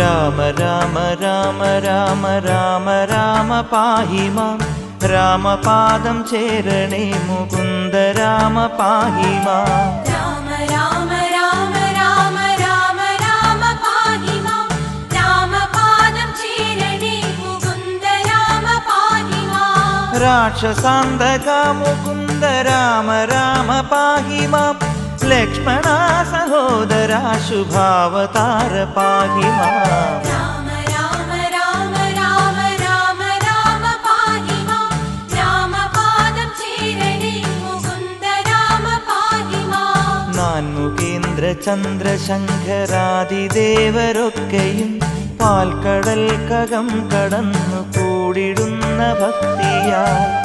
ராம ராம ராம ராம ராம ராம பாஹி மாம் ராம பாதம் சேரணே முகுந்த ராம பாஹி மாம் ராம ராம ராம ராம ராம ராம பாஹி மாம் ராம பாதம் சேரணே முகுந்த ராம பாஹி மாம் ராட்சசாந்தக முகுந்த ராம ராம பாஹி மாம் லக்ஷ்மணா சகோதர लीलाशुभावतार पाहि ചന്ദ്ര ശങ്കരാദിദേവരൊക്കെയും പാൽക്കടൽ കകം കടന്നു കൂടിടുന്ന ഭക്തിയാൽ